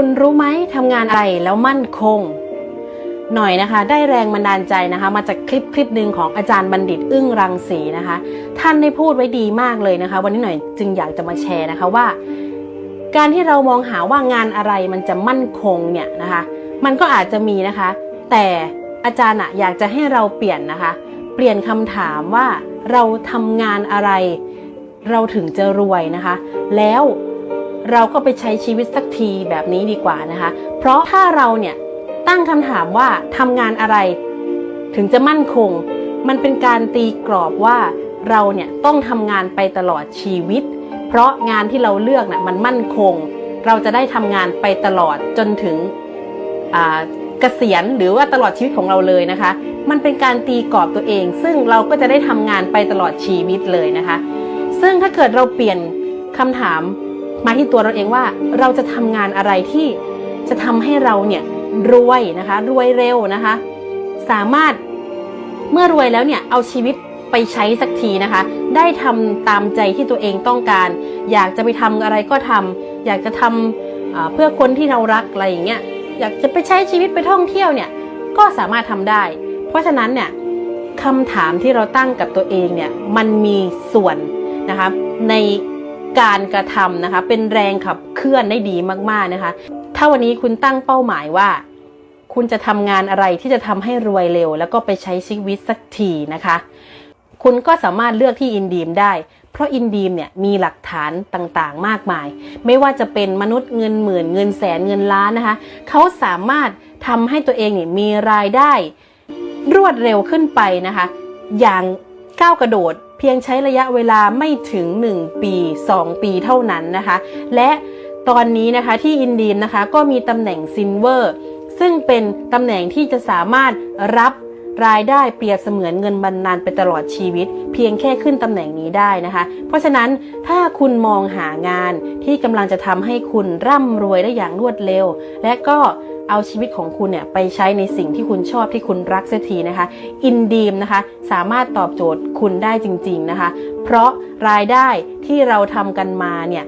คุณรู้ไหมทำงานอะไรแล้วมั่นคง หน่อยนะคะ ได้แรงบันดาลใจนะคะ มาจากคลิปคลิปหนึ่งของอาจารย์บัณฑิตอึ้งรังสีนะคะ ท่านได้พูดไว้ดีมากเลยนะคะ วันนี้หน่อยจึงอยากจะมาแชร์นะคะว่า การที่เรามองหาว่างานอะไรมันจะมั่นคงเนี่ยนะคะ มันก็อาจจะมีนะคะ แต่อาจารย์อะอยากจะให้เราเปลี่ยนนะคะ เปลี่ยนคำถามว่าเราทำงานอะไร เราถึงจะรวยนะคะ แล้ว เราก็ไปใช้ชีวิตสักทีแบบนี้ดีกว่านะคะ เพราะถ้าเราเนี่ยตั้งคำถามว่าทำงานอะไร ถึงจะมั่นคง มันเป็นการตีกรอบว่าเราเนี่ยต้องทำงานไปตลอดชีวิต เพราะงานที่เราเลือกน่ะมันมั่นคง เราจะได้ทำงานไปตลอดจนถึงเกษียณหรือว่าตลอดชีวิตของเราเลยนะคะ มันเป็นการตีกรอบตัวเอง ซึ่งเราก็จะได้ทำงานไปตลอดชีวิตเลยนะคะ ซึ่งถ้าเกิดเราเปลี่ยนคำถาม มาที่ตัวเราเองว่าเราจะทำงานอะไรที่จะทำให้เราเนี่ยรวยนะคะรวยเร็วนะคะ สามารถเมื่อรวยแล้วเนี่ยเอาชีวิตไปใช้สักทีนะคะ ได้ทำตามใจที่ตัวเองต้องการ อยากจะไปทำอะไรก็ทำอยากจะทำอ่าเพื่อคนที่เรารักอะไรอย่างเงี้ยอยากจะไปใช้ชีวิตไปท่องเที่ยวเนี่ยก็สามารถทำได้ เพราะฉะนั้นเนี่ยคำถามที่เราตั้งกับตัวเองเนี่ยมันมีส่วนนะคะใน การกระทำนะคะ เป็นแรงขับเคลื่อนได้ดีมากๆนะคะ ถ้าวันนี้คุณตั้งเป้าหมายว่า คุณจะทำงานอะไรที่จะทำให้รวยเร็ว แล้วก็ไปใช้ชีวิตสักทีนะคะ คุณก็สามารถเลือกที่อินดีมได้ เพราะอินดีมเนี่ยมีหลักฐานต่างๆ มากมาย ไม่ว่าจะเป็นมนุษย์เงินหมื่นเงินแสนเงินล้านนะคะ เขาสามารถทำให้ตัวเองเนี่ยมีรายได้ รวดเร็วขึ้นไปนะคะ อย่างก้าวกระโดด เพียงใช้ระยะเวลาไม่ถึง 1 ปี 2 ปีเท่านั้นนะคะ และตอนนี้นะคะที่อินดียนะคะก็มีตำแหน่งซินเวอร์ซึ่งเป็นตำแหน่งที่จะสามารถรับ รายได้เปรียบเสมือนเงินบรรนานไปตลอดชีวิต เพียงแค่ขึ้นตำแหน่งนี้ได้นะคะ เพราะฉะนั้นถ้าคุณมองหางานที่กำลังจะทำให้คุณร่ำรวยได้อย่างรวดเร็ว และก็เอาชีวิตของคุณเนี่ยไปใช้ในสิ่งที่คุณชอบที่คุณรักเสียทีนะคะ อินดีมนะคะ สามารถตอบโจทย์คุณได้จริง ๆนะคะ เพราะรายได้ที่เราทำกันมาเนี่ย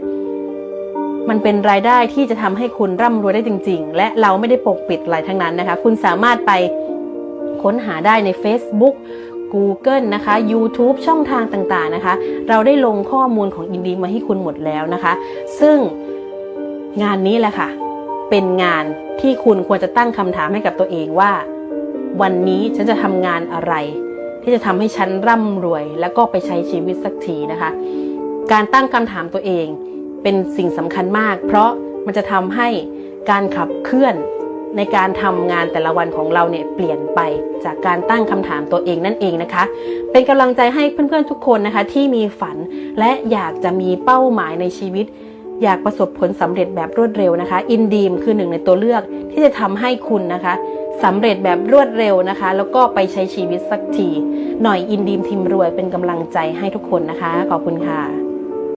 มันเป็นรายได้ที่จะทำให้คุณร่ำรวยได้จริง ๆ และเราไม่ได้ปกปิดอะไรทั้งนั้นนะคะ คุณสามารถไป ค้นหาได้ใน Facebook Google นะคะ YouTube ช่องทางต่างๆนะคะ เราได้ลงข้อมูลของอินดีมาให้คุณหมดแล้วนะคะ ซึ่งงานนี้แหละค่ะ เป็นงานที่คุณควรจะตั้งคำถามให้กับตัวเองว่า วันนี้ฉันจะทำงานอะไร ที่จะทำให้ฉันร่ำรวย แล้วก็ไปใช้ชีวิตสักทีนะคะ การตั้งคำถามตัวเองเป็นสิ่งสำคัญมาก เพราะมันจะทำให้การขับเคลื่อน ในการทำงานแต่ละวันของเราเนี่ยเปลี่ยนไปจากการตั้งคำถามตัวเองนั่นเองนะคะ เป็นกำลังใจให้เพื่อนๆทุกคนนะคะ ที่มีฝันและอยากจะมีเป้าหมายในชีวิต อยากประสบผลสำเร็จแบบรวดเร็วนะคะอินดีมคือหนึ่งในตัวเลือกที่จะทำให้คุณนะคะสำเร็จแบบรวดเร็วนะคะ แล้วก็ไปใช้ชีวิตสักที หน่อยอินดีมทีมรวยเป็นกำลังใจให้ทุกคนนะคะ ขอบคุณค่ะ